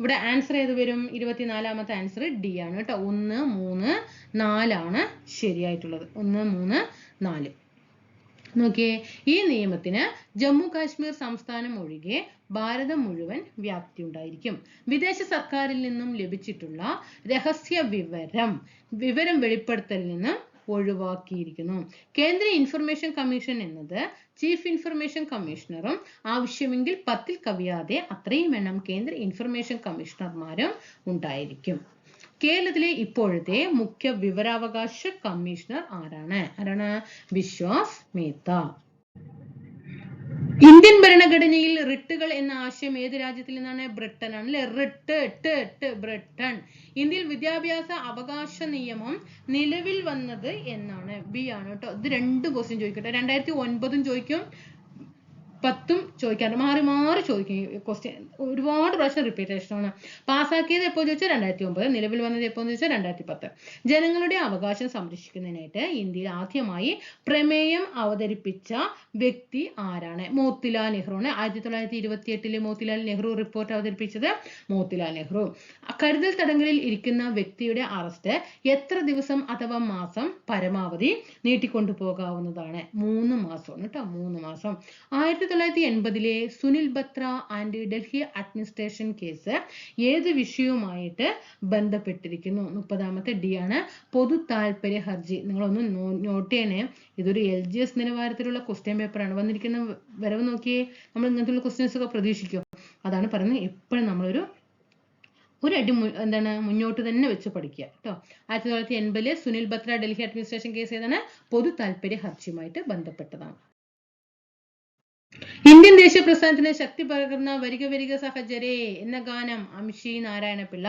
ഇവിടെ ആൻസർ ഏത് വരും? ഇരുപത്തിനാലാമത്തെ ആൻസർ ഡി ആണ് കേട്ടോ. ഒന്ന് മൂന്ന് നാലാണ് ശരിയായിട്ടുള്ളത്. ഒന്ന് മൂന്ന് നാല്. നോക്കിയേ ഈ നിയമത്തിന് ജമ്മു കാശ്മീർ സംസ്ഥാനം ഒഴികെ ഭാരതം മുഴുവൻ വ്യാപ്തി ഉണ്ടായിരിക്കും വിദേശ സർക്കാരിൽ നിന്നും ലഭിച്ചിട്ടുള്ള രഹസ്യ വിവരം വിവരം വെളിപ്പെടുത്തലിൽ നിന്ന് ഒഴിവാക്കിയിരിക്കുന്നു. കേന്ദ്ര ഇൻഫർമേഷൻ കമ്മീഷൻ എന്നത് ചീഫ് ഇൻഫർമേഷൻ കമ്മീഷണറും ആവശ്യമെങ്കിൽ പത്തിൽ കവിയാതെ അത്രയും എണ്ണം കേന്ദ്ര ഇൻഫർമേഷൻ കമ്മീഷണർമാരും ഉണ്ടായിരിക്കും. കേരളത്തിലെ ഇപ്പോഴത്തെ മുഖ്യ വിവരാവകാശ കമ്മീഷണർ ആരാണ്? ആരാണ്? വിശ്വാസ് മേത്ത. ഇന്ത്യൻ ഭരണഘടനയിൽ റിട്ടുകൾ എന്ന ആശയം ഏത് രാജ്യത്തിൽ നിന്നാണ്? ബ്രിട്ടൻ ആണ് അല്ലെ? റിട്ട് ട്ട് ട്ട് ബ്രിട്ടൻ. ഇന്ത്യയിൽ വിദ്യാഭ്യാസ അവകാശ നിയമം നിലവിൽ വന്നത് എന്നാണ്. ബി ആണ് കേട്ടോ. ഇത് രണ്ട് ക്വസ്റ്റ്യൻ ചോദിക്കട്ടെ. രണ്ടായിരത്തി ഒൻപതും ചോദിക്കും. പത്തും ചോദിക്കാറുണ്ട് മാറി മാറി ചോദിക്കും ക്വസ്റ്റ്യൻ ഒരുപാട് പ്രാവശ്യം റിപ്പീറ്റേഷനാണ് പാസ്സാക്കിയത് എപ്പോൾ ചോദിച്ചാൽ രണ്ടായിരത്തി ഒമ്പത് നിലവിൽ വന്നത് എപ്പോൾ ചോദിച്ചാൽ രണ്ടായിരത്തി പത്ത് ജനങ്ങളുടെ അവകാശം സംരക്ഷിക്കുന്നതിനായിട്ട് ഇന്ത്യയിൽ ആദ്യമായി പ്രമേയം അവതരിപ്പിച്ച വ്യക്തി ആരാണ്? മോത്തിലാൽ നെഹ്റുവാണ് ആയിരത്തി തൊള്ളായിരത്തി ഇരുപത്തി എട്ടിലെ മോത്തിലാൽ നെഹ്റു റിപ്പോർട്ട് അവതരിപ്പിച്ചത് മോത്തിലാൽ നെഹ്റു. കരുതൽ തടങ്കലിൽ ഇരിക്കുന്ന വ്യക്തിയുടെ അറസ്റ്റ് എത്ര ദിവസം അഥവാ മാസം പരമാവധി നീട്ടിക്കൊണ്ടു പോകാവുന്നതാണ് മൂന്ന് മാസമാണ് കേട്ടോ മൂന്ന് മാസം. ആയിരത്തി തൊള്ളായിരത്തി എൺപതിലെ Sunil Batra and Delhi administration case ഏത് വിഷയവുമായിട്ട് ബന്ധപ്പെട്ടിരിക്കുന്നു? മുപ്പതാമത്തെ ഡി ആണ്. പൊതു താല്പര്യ ഹർജി. നിങ്ങളൊന്ന് നോട്ട് ചെയ്യണേ. ഇതൊരു എൽ ജി എസ് നിലവാരത്തിലുള്ള ക്വസ്റ്റ്യൻ പേപ്പറാണ് വന്നിരിക്കുന്ന വരവ് നോക്കിയേ. നമ്മൾ ഇങ്ങനത്തെ ക്വസ്റ്റ്യൻസ് ഒക്കെ പ്രതീക്ഷിക്കും. അതാണ് പറയുന്നത് എപ്പോഴും നമ്മളൊരു ഒരു അടി എന്താണ് മുന്നോട്ട് തന്നെ വെച്ച് പഠിക്കുക. കേട്ടോ. ആയിരത്തി തൊള്ളായിരത്തി എൺപതിലെ സുനിൽ ബത്ര ഡൽഹി അഡ്മിനിസ്ട്രേഷൻ കേസ് ഏതാണ്? പൊതു താല്പര്യ ഹർജിയുമായിട്ട് ബന്ധപ്പെട്ടതാണ്. ഇന്ത്യൻ ദേശീയ പ്രസ്ഥാനത്തിന് ശക്തി പകർന്ന വരിക വരിക സഹചരേ എന്ന ഗാനം അംഷി നാരായണപിള്ള.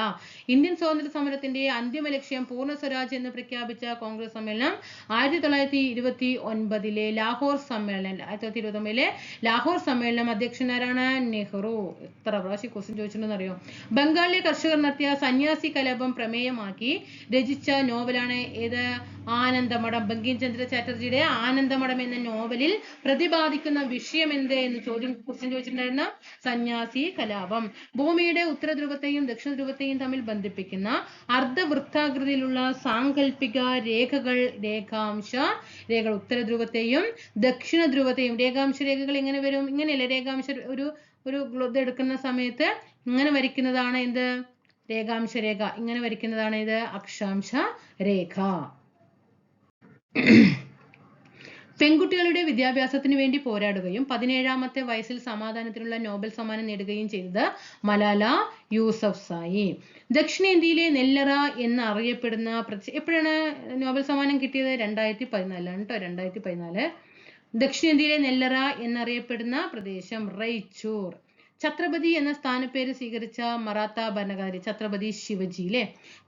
ഇന്ത്യൻ സ്വാതന്ത്ര്യ സമരത്തിന്റെ അന്തിമ ലക്ഷ്യം പൂർണ സ്വരാജ് എന്ന് പ്രഖ്യാപിച്ച കോൺഗ്രസ് സമ്മേളനം ആയിരത്തി തൊള്ളായിരത്തി ഇരുപത്തി ഒൻപതിലെ ലാഹോർ സമ്മേളനം ആയിരത്തി തൊള്ളായിരത്തി ഇരുപത്തി ഒമ്പതിലെ ലാഹോർ സമ്മേളനം അധ്യക്ഷനാരാണ് നെഹ്റു. എത്ര പ്രാവശ്യം ക്വസ്റ്റ്യൻ ചോദിച്ചിട്ടുണ്ടെന്ന് അറിയോ ബംഗാളിലെ കർഷകർ നടത്തിയ സന്യാസി കലാപം പ്രമേയമാക്കി രചിച്ച നോവലാണ് ഏത്? ആനന്ദമഠം. ബങ്കിം ചന്ദ്ര ചാറ്റർജിയുടെ ആനന്ദമഠം എന്ന നോവലിൽ പ്രതിപാദിക്കുന്ന വിഷയം എന്ത് എന്ന് ചോദ്യം ക്വസ്റ്റ്യൻ ചോദിച്ചിട്ടുണ്ടായിരുന്ന സന്യാസി കലാപം. ഭൂമിയുടെ ഉത്തര ധ്രുവത്തെയും ദക്ഷിണ ധ്രുവത്തെയും തമ്മിൽ ബന്ധിപ്പിക്കുന്ന അർദ്ധവൃത്താകൃതിയിലുള്ള സാങ്കല്പിക രേഖകൾ രേഖാംശ രേഖകൾ ഉത്തര ധ്രുവത്തെയും ദക്ഷിണ ധ്രുവത്തെയും രേഖാംശ രേഖകൾ എങ്ങനെ വരും? ഇങ്ങനെയല്ലേ രേഖാംശ ഒരു ഒരു ഇത് എടുക്കുന്ന സമയത്ത് ഇങ്ങനെ വരയ്ക്കുന്നതാണ് എന്ത്? രേഖാംശ രേഖ. ഇങ്ങനെ വരയ്ക്കുന്നതാണ് ഇത് അക്ഷാംശ രേഖ. പെൺകുട്ടികളുടെ വിദ്യാഭ്യാസത്തിന് വേണ്ടി പോരാടുകയും പതിനേഴാമത്തെ വയസ്സിൽ സമാധാനത്തിനുള്ള നോബൽ സമ്മാനം നേടുകയും ചെയ്തത് മലാല യൂസഫ് സായി. ദക്ഷിണേന്ത്യയിലെ നെല്ലറ എന്ന് അറിയപ്പെടുന്ന എപ്പോഴാണ് നോബൽ സമ്മാനം കിട്ടിയത്? രണ്ടായിരത്തി പതിനാലാണ് കേട്ടോ രണ്ടായിരത്തി പതിനാല് ദക്ഷിണേന്ത്യയിലെ നെല്ലറ എന്നറിയപ്പെടുന്ന പ്രദേശം റൈച്ചൂർ ഛത്രപതി എന്ന സ്ഥാനപ്പേര് സ്വീകരിച്ച മറാത്ത ഭരണകാരി ഛത്രപതി ശിവജി അല്ലേ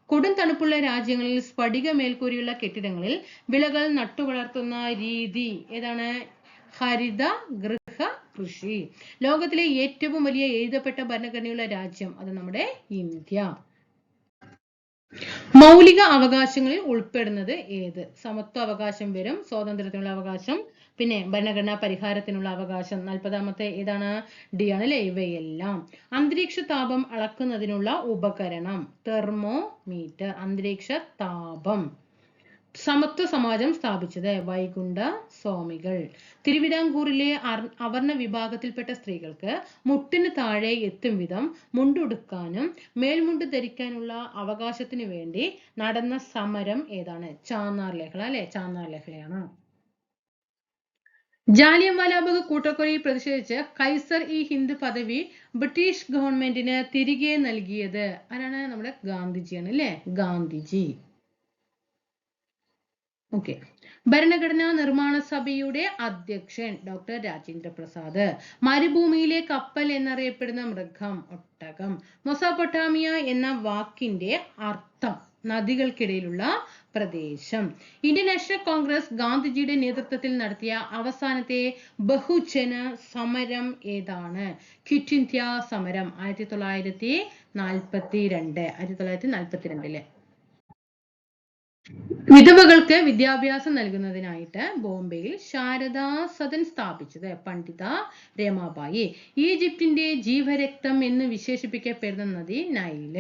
കൊടും തണുപ്പുള്ള രാജ്യങ്ങളിൽ സ്ഫടിക മേൽക്കൂരയുള്ള കെട്ടിടങ്ങളിൽ വിളകൾ നട്ടുവളർത്തുന്ന രീതി ഏതാണ്? ഹരിത ഗൃഹ കൃഷി. ലോകത്തിലെ ഏറ്റവും വലിയ എഴുതപ്പെട്ട ഭരണഘടനയുള്ള രാജ്യം അത് നമ്മുടെ ഇന്ത്യ. മൗലിക അവകാശങ്ങളിൽ ഉൾപ്പെടുന്നത് ഏത്? സമത്വ അവകാശം വരും സ്വാതന്ത്ര്യത്തിനുള്ള അവകാശം പിന്നെ ഭരണഘടനാ പരിഹാരത്തിനുള്ള അവകാശം. നാൽപ്പതാമത്തെ ഏതാണ്? ഡി ആണ് അല്ലേ ഇവയെല്ലാം. അന്തരീക്ഷ താപം അളക്കുന്നതിനുള്ള ഉപകരണം. തെർമോമീറ്റർ. അന്തരീക്ഷ താപം. സമത്വ സമാജം സ്ഥാപിച്ചത് വൈകുണ്ഠ സ്വാമികൾ. തിരുവിതാംകൂറിലെ അവർണ വിഭാഗത്തിൽപ്പെട്ട സ്ത്രീകൾക്ക് മുട്ടിന് താഴെ എത്തും വിധം മുണ്ടുടുക്കാനും മേൽമുണ്ട് ധരിക്കാനുള്ള അവകാശത്തിനു വേണ്ടി നടന്ന സമരം ഏതാണ്? ചാന്നാർ ലഹള അല്ലെ? ചാന്നാർ ലഹളയാണ് ജാലിയൻവാലാബാഗ് കൂട്ടക്കൊലയിൽ പ്രതിഷേധിച്ച് കൈസർ ഇ ഹിന്ദ് പദവി ബ്രിട്ടീഷ് ഗവൺമെന്റിന് തിരികെ നൽകിയത്. ആരാണ്? നമ്മുടെ ഗാന്ധിജിയാണ് അല്ലേ? ഗാന്ധിജി. ഓക്കെ ഭരണഘടനാ നിർമ്മാണ സഭയുടെ അധ്യക്ഷൻ ഡോക്ടർ രാജേന്ദ്ര പ്രസാദ്. മരുഭൂമിയിലെ കപ്പൽ എന്നറിയപ്പെടുന്ന മൃഗം ഒട്ടകം. മൊസപ്പൊട്ടാമിയ എന്ന വാക്കിന്റെ അർത്ഥം നദികൾക്കിടയിലുള്ള പ്രദേശം. ഇന്ത്യൻ നാഷണൽ കോൺഗ്രസ് ഗാന്ധിജിയുടെ നേതൃത്വത്തിൽ നടത്തിയ അവസാനത്തെ ബഹുജന സമരം ഏതാണ്? ക്വിറ്റ് ഇന്ത്യ സമരം ആയിരത്തി തൊള്ളായിരത്തി നാൽപ്പത്തി രണ്ട് ആയിരത്തി തൊള്ളായിരത്തി നാൽപ്പത്തി രണ്ടിൽ വിധവകൾക്ക് വിദ്യാഭ്യാസം നൽകുന്നതിനായിട്ട് ബോംബെയിൽ ശാരദാ സദൻ സ്ഥാപിച്ചത് പണ്ഡിത രമാബായി. ഈജിപ്തിന്റെ ജീവരക്തം എന്ന് വിശേഷിപ്പിക്കപ്പെടുന്ന നദി നൈൽ.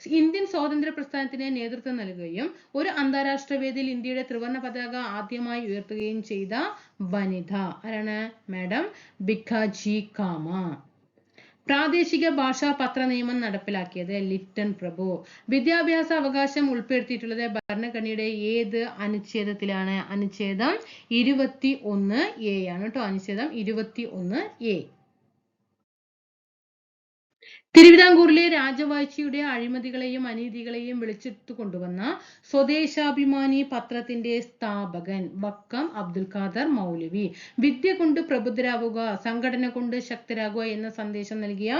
ഇന്ത്യൻ സ്വാതന്ത്ര്യ പ്രസ്ഥാനത്തിന് നേതൃത്വം നൽകുകയും ഒരു അന്താരാഷ്ട്ര വേദിയിൽ ഇന്ത്യയുടെ ത്രിവർണ പതാക ആദ്യമായി ഉയർത്തുകയും ചെയ്ത വനിത ആരാണ്? മാഡം ബിഖാജി കാമ പ്രാദേശിക ഭാഷാ പത്ര നിയമം നടപ്പിലാക്കിയത് ലിറ്റൻ പ്രഭു. വിദ്യാഭ്യാസ അവകാശം ഉൾപ്പെടുത്തിയിട്ടുള്ളത് ഭരണഘടനയുടെ ഏത് അനുച്ഛേദത്തിലാണ്? അനുച്ഛേദം ഇരുപത്തി ഒന്ന് എ ആണ് കേട്ടോ. അനുച്ഛേദം ഇരുപത്തി ഒന്ന് എ തിരുവിതാംകൂറിലെ രാജവാഴ്ചയുടെ അഴിമതികളെയും അനീതികളെയും വിളിച്ചെടുത്തു കൊണ്ടുവന്ന സ്വദേശാഭിമാനി പത്രത്തിന്റെ സ്ഥാപകൻ വക്കം അബ്ദുൽ ഖാദർ മൗലവി. വിദ്യ കൊണ്ട് പ്രബുദ്ധരാവുക സംഘടന കൊണ്ട് ശക്തരാകുക എന്ന സന്ദേശം നൽകിയ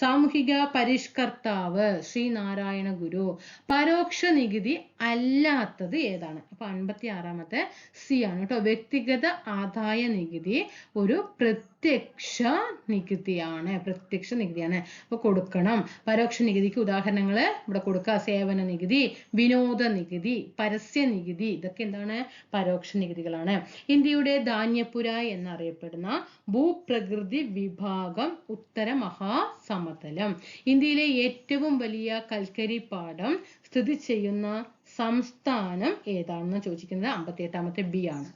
സാമൂഹിക പരിഷ്കർത്താവ് ശ്രീനാരായണ ഗുരു. പരോക്ഷ നികുതി അല്ലാത്തത് ഏതാണ്? അപ്പൊ അൻപത്തി ആറാമത്തെ സി ആണ് കേട്ടോ. വ്യക്തിഗത ആദായ നികുതി ഒരു പ്രത്യക്ഷ നികുതിയാണ്. പ്രത്യക്ഷ നികുതിയാണ്. അപ്പൊ കൊടുക്കണം. പരോക്ഷ നികുതിക്ക് ഉദാഹരണങ്ങൾ ഇവിടെ കൊടുക്കുക. സേവന നികുതി വിനോദ നികുതി പരസ്യ നികുതി ഇതൊക്കെ എന്താണ്? പരോക്ഷ നികുതികളാണ്. ഇന്ത്യയുടെ ധാന്യപുര എന്നറിയപ്പെടുന്ന ഭൂപ്രകൃതി വിഭാഗം ഉത്തര മഹാസമതലം. ഇന്ത്യയിലെ ഏറ്റവും വലിയ കൽക്കരി പാടം സ്ഥിതി ചെയ്യുന്ന സംസ്ഥാനം ഏതാണെന്ന് ചോദിക്കുന്നത് അമ്പത്തി എട്ടാമത്തെ ബി ആണ്.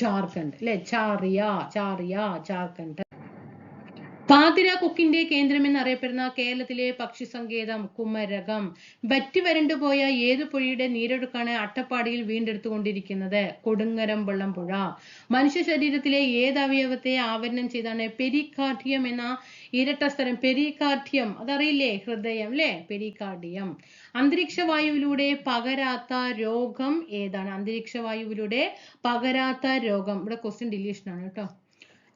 ജാർഖണ്ഡ് അല്ലെ? ചാറിയ ചാറിയ ജാർഖണ്ഡ്. പാതിര കൊക്കിന്റെ കേന്ദ്രം എന്നറിയപ്പെടുന്ന കേരളത്തിലെ പക്ഷി സങ്കേതം കുമരകം. വറ്റി വരണ്ടുപോയ ഏതു പുഴയുടെ നീരൊഴുക്കാണ് അട്ടപ്പാടിയിൽ വീണ്ടെടുത്തുകൊണ്ടിരിക്കുന്നത്? കൊടുങ്ങരം വെള്ളംപുഴ. മനുഷ്യ ശരീരത്തിലെ ഏത് അവയവത്തെ ആവരണം ചെയ്താണ് പെരിക്കാർഡിയം എന്ന ഇരട്ട സ്ഥലം? പെരിക്കാർഡിയം. അതറിയില്ലേ? ഹൃദയം അല്ലേ പെരിക്കാർഡിയം. അന്തരീക്ഷ വായുവിലൂടെ പകരാത്ത രോഗം ഏതാണ്? അന്തരീക്ഷ വായുവിലൂടെ പകരാത്ത രോഗം. ഇവിടെ ക്വസ്റ്റ്യൻ ഡിലീഷൻ ആണ് കേട്ടോ.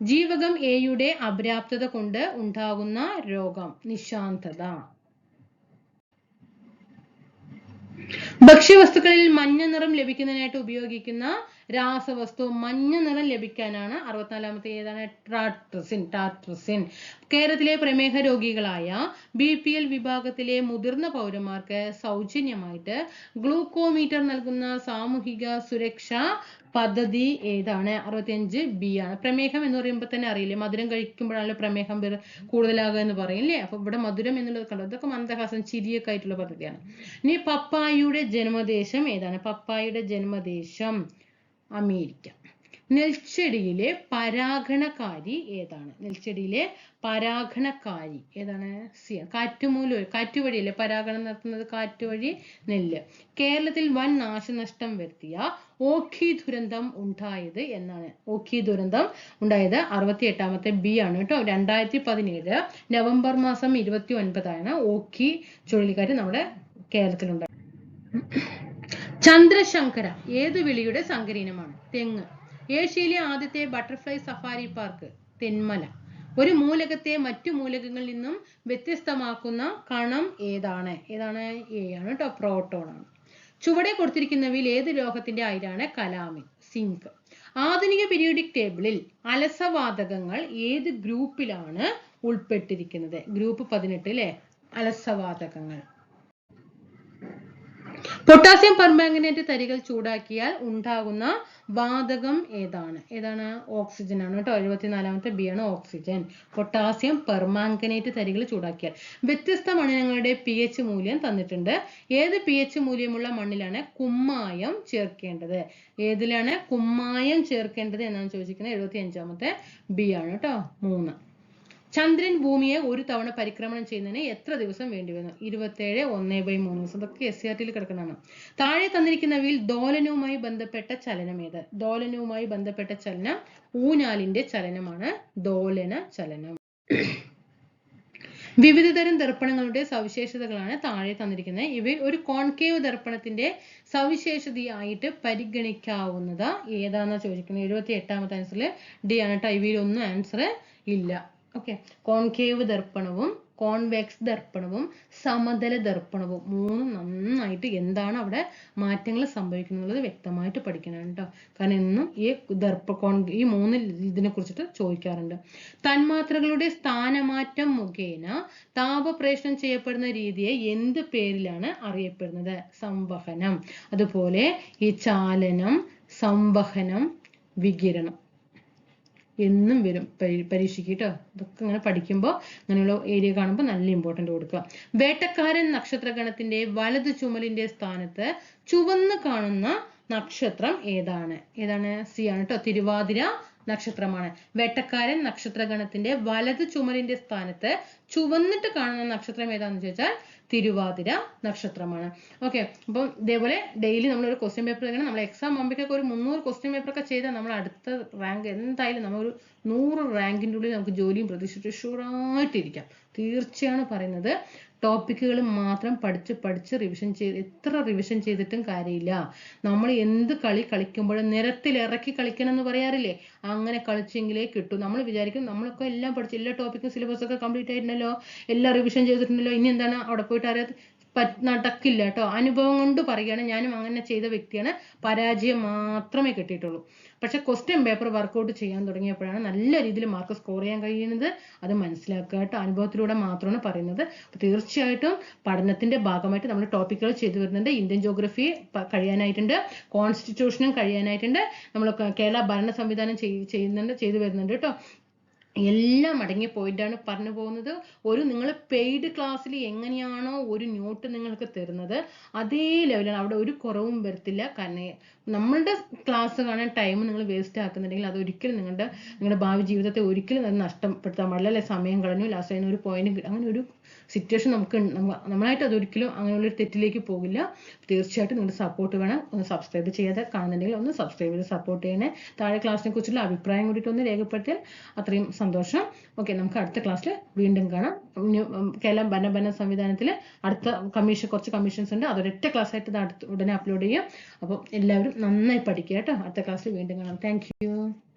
ജീവകം എയുടെ അപര്യാപ്തത കൊണ്ട് ഉണ്ടാകുന്ന രോഗം നിശാന്തത. ഭക്ഷ്യവസ്തുക്കളിൽ മഞ്ഞ നിറം ലഭിക്കുന്നതിനായിട്ട് ഉപയോഗിക്കുന്ന രാസവസ്തു മഞ്ഞ നിറം ലഭിക്കാനാണ് അറുപത്തിനാലാമത്തെ ഏതാണ്? ട്രാട്രസിൻ ട്രാട്രസിൻ കേരളത്തിലെ പ്രമേഹ രോഗികളായ ബി പി എൽ വിഭാഗത്തിലെ മുതിർന്ന പൗരന്മാർക്ക് സൗജന്യമായിട്ട് ഗ്ലൂക്കോമീറ്റർ നൽകുന്ന സാമൂഹിക സുരക്ഷാ പദ്ധതി ഏതാണ്? അറുപത്തിയഞ്ച് ബി ആണ്. പ്രമേഹം എന്ന് പറയുമ്പോൾ തന്നെ അറിയില്ലേ? മധുരം കഴിക്കുമ്പോഴാണല്ലോ പ്രമേഹം കൂടുതലാകുക എന്ന് പറയും അല്ലേ അപ്പൊ ഇവിടെ മധുരം എന്നുള്ളത് കണ്ടു? ഇതൊക്കെ മന്ദഹാസം ചിരിയൊക്കെ ആയിട്ടുള്ള പദ്ധതിയാണ്. ഇനി പപ്പായയുടെ ജന്മദേശം ഏതാണ്? പപ്പായയുടെ ജന്മദേശം അമേരിക്ക. നെൽച്ചെടിയിലെ പരാഗണകാരി ഏതാണ്? നെൽച്ചെടിയിലെ പരാഗണകാരി ഏതാണ്? സി കാറ്റുമൂലം കാറ്റുവഴിയല്ലേ പരാഗണം നടത്തുന്നത്? കാറ്റുവഴി നെല്ല്. കേരളത്തിൽ വൻ നാശനഷ്ടം വരുത്തിയ ഓഖി ദുരന്തം ഉണ്ടായത് എന്നാണ്. ഓഖി ദുരന്തം ഉണ്ടായത് അറുപത്തി എട്ടാമത്തെ ബി ആണ് കേട്ടോ. രണ്ടായിരത്തി പതിനേഴ് നവംബർ മാസം ഇരുപത്തി ഒൻപതാണ് ഓഖി ചുഴലിക്കാറ്റ് നമ്മുടെ കേരളത്തിലുണ്ടായത്. ചന്ദ്രശങ്കര ഏത് വിളിയുടെ സങ്കരീനമാണ്? തെങ്ങ്. ഏഷ്യയിലെ ആദ്യത്തെ ബട്ടർഫ്ലൈ സഫാരി പാർക്ക് തെന്മല. ഒരു മൂലകത്തെ മറ്റു മൂലകങ്ങളിൽ നിന്നും വ്യത്യസ്തമാക്കുന്ന കണം ഏതാണ്? ഏതാണ്? എ ആണ് കേട്ടോ പ്രോട്ടോൺ ആണ്. ചുവടെ കൊടുത്തിരിക്കുന്നവയിൽ ഏത് ലോഹത്തിന്റെ അയിരാണ് കലാമിൻ സിങ്ക് ആധുനിക പീരിയോഡിക് ടേബിളിൽ അലസവാതകങ്ങൾ ഏത് ഗ്രൂപ്പിലാണ് ഉൾപ്പെട്ടിരിക്കുന്നത്? ഗ്രൂപ്പ് പതിനെട്ട് അലസവാതകങ്ങൾ. പൊട്ടാസ്യം പെർമാംഗനേറ്റ് തരികൾ ചൂടാക്കിയാൽ ഉണ്ടാകുന്ന വാതകം ഏതാണ്? ഏതാണ്? ഓക്സിജൻ ആണ് കേട്ടോ. എഴുപത്തിനാലാമത്തെ ബി ആണ് ഓക്സിജൻ പൊട്ടാസ്യം പെർമാംഗനേറ്റ് തരികൾ ചൂടാക്കിയാൽ. വ്യത്യസ്ത മണ്ണിനങ്ങളുടെ പി എച്ച് മൂല്യം തന്നിട്ടുണ്ട്. ഏത് പി എച്ച് മൂല്യമുള്ള മണ്ണിലാണ് കുമ്മായം ചേർക്കേണ്ടത്? ഏതിലാണ് കുമ്മായം ചേർക്കേണ്ടത് എന്നാണ് ചോദിച്ചിരിക്കുന്നത്. എഴുപത്തി അഞ്ചാമത്തെ ബി ആണ് കേട്ടോ. മൂന്ന്. ചന്ദ്രൻ ഭൂമിയെ ഒരു തവണ പരിക്രമണം ചെയ്യുന്നതിന് എത്ര ദിവസം വേണ്ടി വന്നു? ഇരുപത്തേഴ് ഒന്ന് ബൈ മൂന്ന് ദിവസം. ഇതൊക്കെ എസ് സി ആർ ടിയിൽ കിടക്കുന്നതാണ്. താഴെ തന്നിരിക്കുന്നവയിൽ ദോലനവുമായി ബന്ധപ്പെട്ട ചലനം ഏത്? ദോലനവുമായി ബന്ധപ്പെട്ട ചലനം ഊഞ്ഞാലിന്റെ ചലനമാണ്. ദോലന ചലനം. വിവിധ തരം ദർപ്പണങ്ങളുടെ സവിശേഷതകളാണ് താഴെ തന്നിരിക്കുന്നത്. ഇവയിൽ ഒരു കോൺകേവ് ദർപ്പണത്തിന്റെ സവിശേഷതയായിട്ട് പരിഗണിക്കാവുന്നത് ഏതാണെന്ന് ചോദിക്കുന്നത്? എഴുപത്തി എട്ടാമത്തെ ആൻസറിൽ ഡി ആണ്. ടൈവിയിൽ ഒന്നും ആൻസർ ഇല്ല. ഓക്കെ കോൺകേവ് ദർപ്പണവും കോൺവെക്സ് ദർപ്പണവും സമതല ദർപ്പണവും മൂന്നും നന്നായിട്ട് എന്താണ് അവിടെ മാറ്റങ്ങൾ സംഭവിക്കുന്നത് വ്യക്തമായിട്ട് പഠിക്കണം കേട്ടോ. കാരണം എന്നും ഈ ദർപ്പ കോൺ ഈ മൂന്ന് ഇതിനെ കുറിച്ചിട്ട് ചോദിക്കാറുണ്ട്. തന്മാത്രകളുടെ സ്ഥാനമാറ്റം മുഖേന താപപ്രേഷണം ചെയ്യപ്പെടുന്ന രീതിയെ എന്ത് പേരിലാണ് അറിയപ്പെടുന്നത്? സംവഹനം. അതുപോലെ ഈ ചാലനം സംവഹനം വികിരണം. എന്നും വരും. പരീ- പരീക്ഷയ്ക്ക് കേട്ടോ ഇതൊക്കെ ഇങ്ങനെ പഠിക്കുമ്പോൾ അങ്ങനെയുള്ള ഏരിയ കാണുമ്പോൾ നല്ല ഇമ്പോർട്ടന്റ് കൊടുക്കുക. വേട്ടക്കാരൻ നക്ഷത്രഗണത്തിന്റെ വലത് ചുമലിന്റെ സ്ഥാനത്ത് ചുവന്ന് കാണുന്ന നക്ഷത്രം ഏതാണ്? ഏതാണ്? സി ആണ് കേട്ടോ തിരുവാതിര നക്ഷത്രമാണ്. വേട്ടക്കാരൻ നക്ഷത്രഗണത്തിന്റെ വലത് ചുമലിന്റെ സ്ഥാനത്ത് ചുവന്നിട്ട് കാണുന്ന നക്ഷത്രം ഏതാണെന്ന് ചോദിച്ചാൽ തിരുവാതിര നക്ഷത്രമാണ്. ഓക്കെ അപ്പം ഇതേപോലെ ഡെയിലി ഒരു ക്വസ്റ്റ്യൻ പേപ്പർ എങ്ങനെ നമ്മൾ എക്സാം ആകുമ്പോഴേക്കൊക്കെ ഒരു മുന്നൂറ് ക്വസ്റ്റ്യൻ പേപ്പർ ഒക്കെ ചെയ്താൽ നമ്മൾ അടുത്ത റാങ്ക് എന്തായാലും നമ്മളൊരു നൂറ് റാങ്കിന്റെ ഉള്ളിൽ നമുക്ക് ജോലിയും പ്രതീക്ഷിച്ച് ഷുവറായിട്ടിരിക്കാം തീർച്ചയാണ് പറയുന്നത്. ടോപ്പിക്കുകൾ മാത്രം പഠിച്ച് പഠിച്ച് റിവിഷൻ ചെയ്ത് എത്ര റിവിഷൻ ചെയ്തിട്ടും കാര്യമില്ല. നമ്മൾ എന്ത് കളി കളിക്കുമ്പോഴും നിരത്തിൽ ഇറക്കി കളിക്കണം എന്ന് പറയാറില്ലേ? അങ്ങനെ കളിച്ചെങ്കിലേ കിട്ടൂ. നമ്മൾ വിചാരിക്കും നമ്മളൊക്കെ എല്ലാം പഠിച്ചു എല്ലാ ടോപ്പിക്കും സിലബസ് ഒക്കെ കംപ്ലീറ്റ് ആയിട്ടുണ്ടല്ലോ. എല്ലാം റിവിഷൻ ചെയ്തിട്ടുണ്ടല്ലോ. ഇനി എന്താണ് അവിടെ പോയിട്ട് അറിയാത്ത നടക്കില്ല കേട്ടോ അനുഭവം കൊണ്ട് പറയുകയാണ് ഞാനും അങ്ങനെ ചെയ്ത വ്യക്തിയാണ്. പരാജയം മാത്രമേ കിട്ടിയിട്ടുള്ളൂ. പക്ഷെ ക്വസ്റ്റ്യൻ പേപ്പർ വർക്കൗട്ട് ചെയ്യാൻ തുടങ്ങിയപ്പോഴാണ് നല്ല രീതിയിൽ മാർക്ക് സ്കോർ ചെയ്യാൻ കഴിയുന്നത്. അത് മനസ്സിലാക്കുക കേട്ടോ അനുഭവത്തിലൂടെ മാത്രമാണ് പറയുന്നത്. തീർച്ചയായിട്ടും പഠനത്തിന്റെ ഭാഗമായിട്ട് നമ്മൾ ടോപ്പിക്കുകൾ ചെയ്തു വരുന്നുണ്ട്. ഇന്ത്യൻ ജോഗ്രഫി കഴിയാനായിട്ടുണ്ട്. കോൺസ്റ്റിറ്റ്യൂഷനും കഴിയാനായിട്ടുണ്ട്. നമ്മൾ കേരള ഭരണ സംവിധാനം ചെയ്- ചെയ്യുന്നുണ്ട് ചെയ്തു വരുന്നുണ്ട് കേട്ടോ എല്ലാം അടങ്ങി പോയിട്ടാണ് പറഞ്ഞു പോകുന്നത്. ഒരു നിങ്ങൾ പെയ്ഡ് ക്ലാസ്സിൽ എങ്ങനെയാണോ ഒരു നോട്ട് നിങ്ങൾക്ക് തരുന്നത് അതേ ലെവലാണ് അവിടെ ഒരു കുറവും വരത്തില്ല. കാരണം നമ്മളുടെ ക്ലാസ് കാണാൻ ടൈം നിങ്ങൾ വേസ്റ്റ് ആക്കുന്നുണ്ടെങ്കിൽ അത് ഒരിക്കലും നിങ്ങളുടെ നിങ്ങളുടെ ഭാവി ജീവിതത്തെ ഒരിക്കലും അത് നഷ്ടപ്പെടുത്താൻ പാടില്ല. അല്ലെ സമയം കളഞ്ഞു ലാസ്റ്റ് അതിന് ഒരു പോയിന്റ് അങ്ങനെ ഒരു സിറ്റുവേഷൻ നമുക്ക് നമ്മളായിട്ട് അതൊരിക്കലും അങ്ങനെയുള്ള ഒരു തെറ്റിലേക്ക് പോകില്ല. തീർച്ചയായിട്ടും നിങ്ങളുടെ സപ്പോർട്ട് വേണം. ഒന്ന് സബ്സ്ക്രൈബ് ചെയ്യാതെ കാണുന്നുണ്ടെങ്കിൽ ഒന്ന് സബ്സ്ക്രൈബ് ചെയ്ത് സപ്പോർട്ട് ചെയ്യണേ. താഴെ ക്ലാസ്സിനെ കുറിച്ചുള്ള അഭിപ്രായം കൂടിയിട്ട് ഒന്ന് രേഖപ്പെടുത്തിയാൽ അത്രയും സന്തോഷം. ഓക്കെ നമുക്ക് അടുത്ത ക്ലാസ്സിൽ വീണ്ടും കാണാം. കേരളം ഭരണഭരണ സംവിധാനത്തിൽ അടുത്ത കമ്മീഷൻ കുറച്ച് കമ്മീഷൻസ് ഉണ്ട്. അതൊരൊറ്റ ക്ലാസ് ആയിട്ട് ഉടനെ അപ്ലോഡ് ചെയ്യാം. അപ്പോൾ എല്ലാവരും നന്നായി പഠിക്കുക കേട്ടോ. അടുത്ത ക്ലാസ്സിൽ വീണ്ടും കാണാം. താങ്ക്